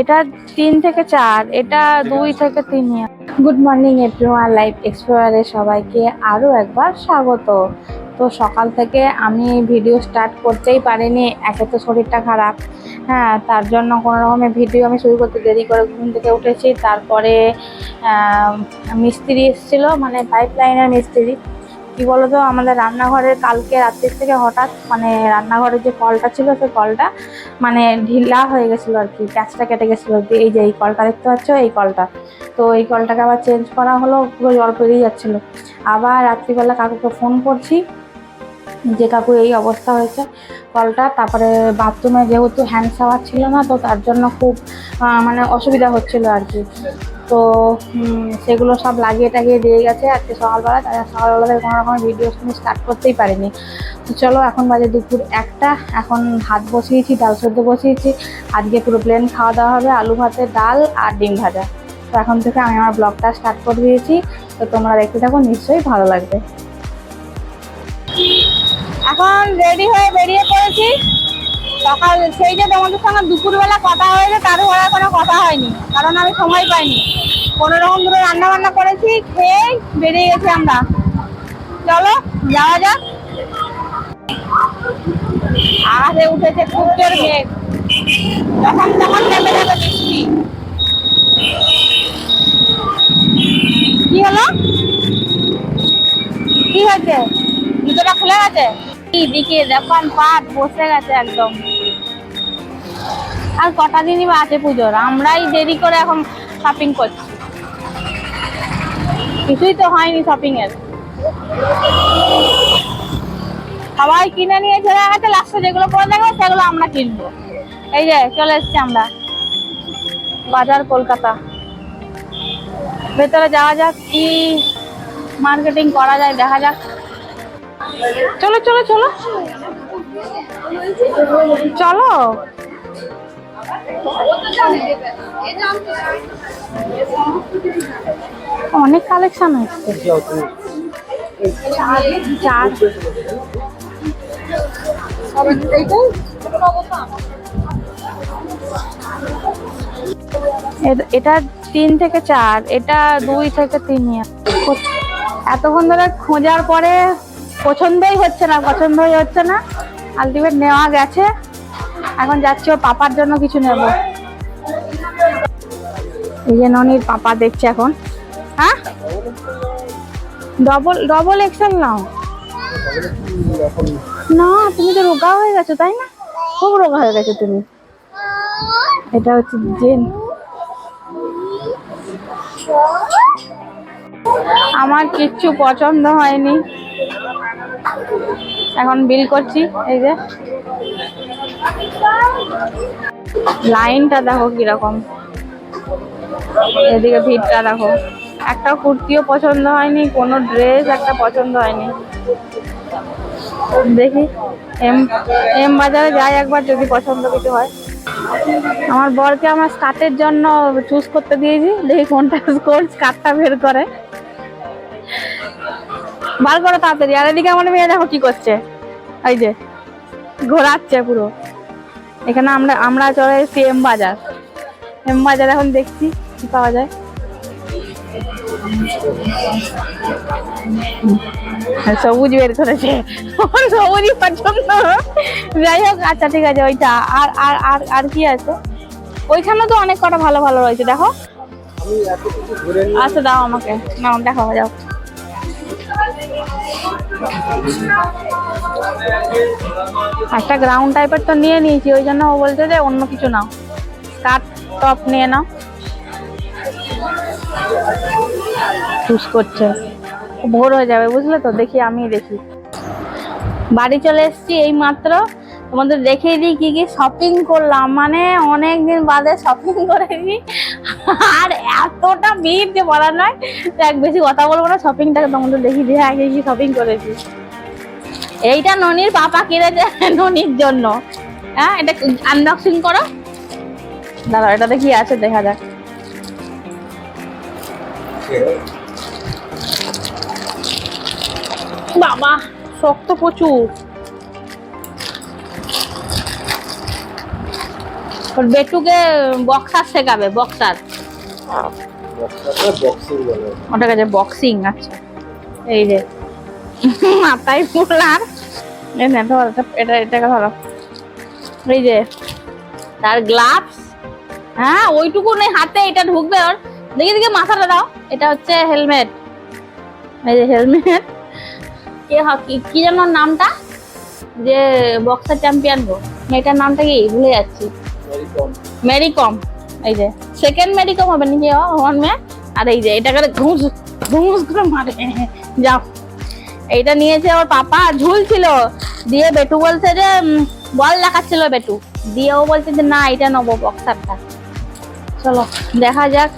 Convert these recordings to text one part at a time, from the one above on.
এটা তিন থেকে চার, এটা দুই থেকে তিন গুড মর্নিং এভরিওয়ান লাইফ এক্সপ্লোরারে সবাইকে আরও একবার স্বাগত। তো সকাল থেকে আমি ভিডিও স্টার্ট করতেই পারিনি, একে তো শরীরটা খারাপ। হ্যাঁ তার জন্য কোনো রকমের ভিডিও আমি শুরু করতে দেরি করে ঘুম থেকে উঠেছি। তারপরে মিস্ত্রি এসেছিল মানে পাইপ লাইনের মিস্ত্রি। কি বলতো, আমাদের রান্নাঘরের কালকে রাত্রির থেকে হঠাৎ মানে রান্নাঘরের যে কলটা ছিল, সেই কলটা মানে ঢিলা হয়ে গেছিল আর কি প্যাচটা কেটে গেছিল। এই যে এই কলটা দেখতে পাচ্ছ, এই কলটা। তো এই কলটাকে আবার চেঞ্জ করা হলো, পুরো জল পেরিয়ে যাচ্ছিল। আবার রাত্রিবেলা কাকুকে ফোন করছি যে, কাকু, এই অবস্থা হয়েছে কলটা। তারপরে বাথরুমে যেহেতু হ্যান্ড শাওয়ার ছিল না, তো তার জন্য খুব মানে অসুবিধা হচ্ছিল আর কি। তো সেগুলো সব লাগিয়ে টাগিয়ে দিয়ে গেছে আজকে সকালবেলা। তাই সকালবেলা থেকে কোনো রকম ভিডিও আমি স্টার্ট করতেই পারিনি। তো চলো, এখন বাজে দুপুর একটা। এখন ভাত বসিয়েছি, ডাল সেদ্ধ বসিয়েছি। আজকে পুরো প্লেন খাওয়া দাওয়া হবে, আলু ভাতে ডাল আর ডিম ভাজা। তো এখন থেকে আমি আমার ব্লগটা স্টার্ট করে দিয়েছি। তো তোমরা দেখতে থাকো, নিশ্চয়ই ভালো লাগবে। এখন রেডি হয়ে বেরিয়ে পড়েছি। সকাল, সেই যে তোমাদের সঙ্গে দুপুরবেলা কথা হয়েছে তারপরে আর কোনো কথা হয়নি, কারণ আমি সময় পাইনি। কোনো রকম ধরে রান্না বান্না করেছি, খেয়ে বেরিয়ে গেছি আমরা। চলো, যাওয়া যাক। আকাশে উঠেছে জোর মেঘ। যখন তখন নেমে যাবে বৃষ্টি। কি হলো? কি হয়েছে? জুতোটা খুলে গেছে? এই দিকে দেখুন, পাট বসে গেছে একদম। আর কটা দিনই বা আছে পুজোর? আমরাই দেরি করে এখন শপিং করছি। কিছুই তো হয়নি শপিং এর। সবাই কিনে নিয়ে চলে গেছে লাস্টে যেগুলো পরে দেখো, সেগুলো আমরা কিনবো। এই যে, চলে এসছি আমরা। বাজার কলকাতা। ভেতরে যাওয়া যাক, কি মার্কেটিং করা যায়, দেখা যাক। চলো চলো চলো। চলো। অনেক কালেকশন হচ্ছে চার। এটা তিন থেকে চার, এটা দুই থেকে তিন এতক্ষণ ধরে খোঁজার পরে পছন্দই হচ্ছে না, পছন্দই হচ্ছে না। আলটিমেট নেওয়া গেছে। এখন যাচ্ছি ও পাপার জন্য কিছু নেব। এই যে ননির পাপা দেখছে এখন। হ্যাঁ? ডবল ডবল এক্সেল নাও। না, তুমি তো রোগা হয়ে গেছো, তাই না? খুব রোগা হয়ে গেছো তুমি। এটা হচ্ছে জেন। আমার কিচ্ছু পছন্দ হয়নি। এখন বিল করছি, এই যে। লাইনটা দেখো কীরকম। এদিকে ভিড়টা দেখো। একটা কুর্তিও পছন্দ হয়নি, কোনো ড্রেস একটা পছন্দ হয়নি। দেখি এম এম বাজারে যাই একবার যদি পছন্দ কিছু হয়। আমার বরকে আমার স্কার্টের জন্য চুজ করতে দিয়েছি, দেখি কোনটা কোন স্কার্টটা বের করে। বার করো তাড়াতাড়ি। আর এদিকে আমার মেয়ে দেখো কি করছে। এই যে, ঘোরাচ্ছে পুরো। এখানে আমরা আমরা চলে এসেছি এম বাজার। এম বাজার এখন দেখছি কি পাওয়া যায়। সবুজ বের করেছে। সবুজই পছন্দ যাই হোক আচ্ছা ঠিক আছে, ওইটা। আর আর আর আর কি আছে? ওইখানে তো অনেক কটা ভালো ভালো রয়েছে, দেখো। আচ্ছা দাও আমাকে। নাও, দেখো যাও। একটা গ্রাউন্ড টাইপের তো নিয়ে নিয়েছি, ওই জন্য ও বলছে যে অন্য কিছু নাও। স্কার্ট টপ নিয়ে নাও। চুজ করছে। ভোর হয়ে যাবে, বুঝলে তো? দেখি আমি দেখি। বাড়ি চলে এসছি এই মাত্র তোমাদের দেখিয়ে দিই কি কি শপিং করলাম। মানে অনেক দিন বাদে শপিং করেছি আর এতটা ভিড় যে বলার নয়। দেখ, বেশি কথা বলব না শপিংটাকে তোমাদের দেখিয়ে দিই। আগে কি শপিং করেছি। এইটা ননির পাপা কিনেছে ননির জন্য। হ্যাঁ এটা আনবক্সিং করো। দাঁড়াও এটাতে কি আছে, দেখা যাক। বাবা, শক্ত প্রচুর। ওর বেটুকে বক্সার শেখাবে, বক্সার। বক্সিং ওটা কাছে বক্সিং আচ্ছা। এই যে, মাথায় ফুল আর এটা এটা, এটাকে ধরো। এই যে, তার গ্লাভস হ্যাঁ ওইটুকু নেই, হাতে এটা ঢুকবে ওর। দেখি দেখি, মাথাটা দাও। এটা হচ্ছে হেলমেট। এই যে, হেলমেট। কে হ- কি কি যেন নামটা? যে বক্সার চ্যাম্পিয়ন গো। মেয়েটার নামটা কি? ভুলে যাচ্ছি। মেরি কম এই যে সেকেন্ড মেরি কম হবে নাকি? ও আমার মেয়ে। আর এই যে এটা করে ঘুষ ঘুষ করে মারে। যাও। এইটা নিয়েছে ওর পাপা। ঝুলছিল দিয়ে বেটু বলছে যে বল দেখাচ্ছিল বেটু। দিয়ে ও বলছে যে, না, এটা নেব বক্সারটা। চলো, দেখা যাক।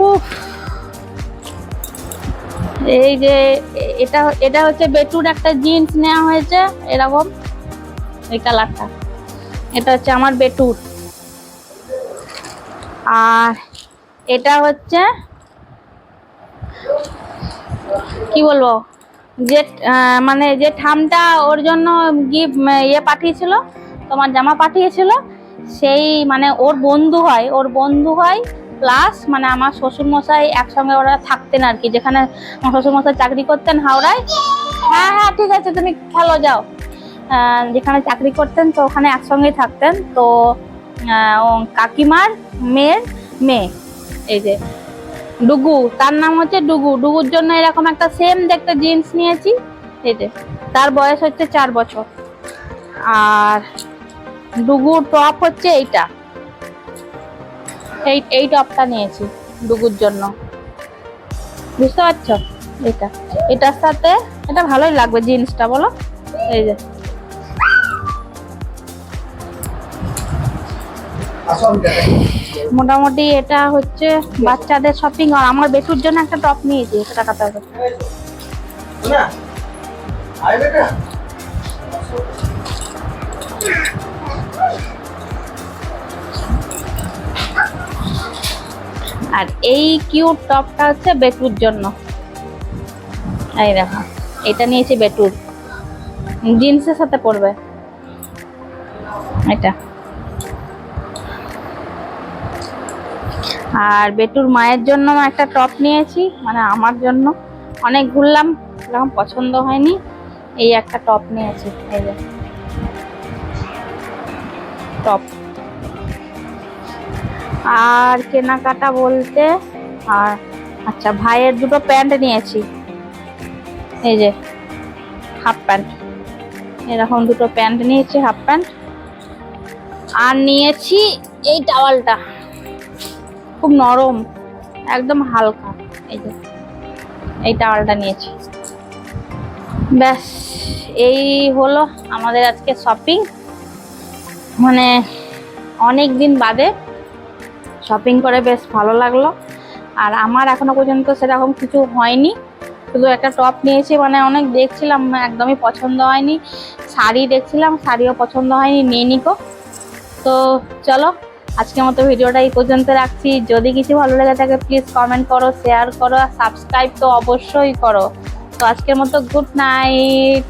উফ। এই যে এটা এটা হচ্ছে বেটুর একটা জিন্স নেওয়া হয়েছে, এরকম। এই কালারটা। এটা হচ্ছে আমার বেটুর। আর এটা হচ্ছে, কি বলব, যে মানে যে ঠামটা ওর জন্য গিফট ইয়ে পাঠিয়েছিল, তোমার জামা পাঠিয়েছিল, সেই মানে ওর বন্ধু হয়, ওর বন্ধু হয় প্লাস মানে আমার শ্বশুর মশাই একসঙ্গে ওরা থাকতেন আর কি, যেখানে আমার শ্বশুর মশাই চাকরি করতেন হাওড়ায়। হ্যাঁ হ্যাঁ ঠিক আছে, তুমি খেলো, যাও। যেখানে চাকরি করতেন, তো ওখানে একসঙ্গে থাকতেন। তো কাকিমার মেয়ের মেয়ে, এই যে ডুগু, তার নাম হচ্ছে ডুগু। ডুগুর জন্য এরকম একটা সেম দেখতে জিন্স নিয়েছি, এই যে, তার বয়স হচ্ছে চার বছর। আর ডুগুর টপ হচ্ছে এইটা। এই এই টপটা নিয়েছি ডুগুর জন্য। বুঝতে পারছ? এটা, এটার সাথে, এটা ভালোই লাগবে জিন্সটা বলো? এই যে। মোটামুটি এটা হচ্ছে বাচ্চাদের শপিং আর আমার বেটুর জন্য একটা টপ নিয়েছি একশো টাকা না। আর এই কিউট টপটা হচ্ছে বেটুর জন্য। এই দেখো এটা নিয়েছি বেটুর। জিন্সের সাথে পরবে। এটা। আর বেটুর মায়ের জন্য একটা টপ নিয়েছি মানে আমার জন্য। অনেক ঘুরলাম এরকম পছন্দ হয়নি। এই একটা টপ নিয়েছি, এই যে। টপ। আর কেনাকাটা বলতে, আর আচ্ছা ভাইয়ের দুটো প্যান্ট নিয়েছি। এই যে, হাফ প্যান্ট। এরকম দুটো প্যান্ট নিয়েছি, হাফ প্যান্ট। আর নিয়েছি এই টাওয়ালটা। খুব নরম, একদম হালকা। এই যে, এই টাওয়ালটা নিয়েছি। ব্যাস, এই হলো আমাদের আজকে শপিং মানে অনেক দিন বাদে শপিং করে বেশ ভালো লাগল। আর আমার এখনও পর্যন্ত সেরকম কিছু হয়নি। শুধু একটা টপ নিয়েছি মানে অনেক দেখছিলাম, একদমই পছন্দ হয়নি। শাড়ি দেখছিলাম, শাড়িও পছন্দ হয়নি নিয়ে নিকো। তো চলো আজকের মতো ভিডিওটা এই পর্যন্ত রাখছি। যদি কিছু ভালো লেগে থাকে প্লিজ কমেন্ট করো শেয়ার করো, আর সাবস্ক্রাইব তো অবশ্যই করো। তো আজকের মতো গুড নাইট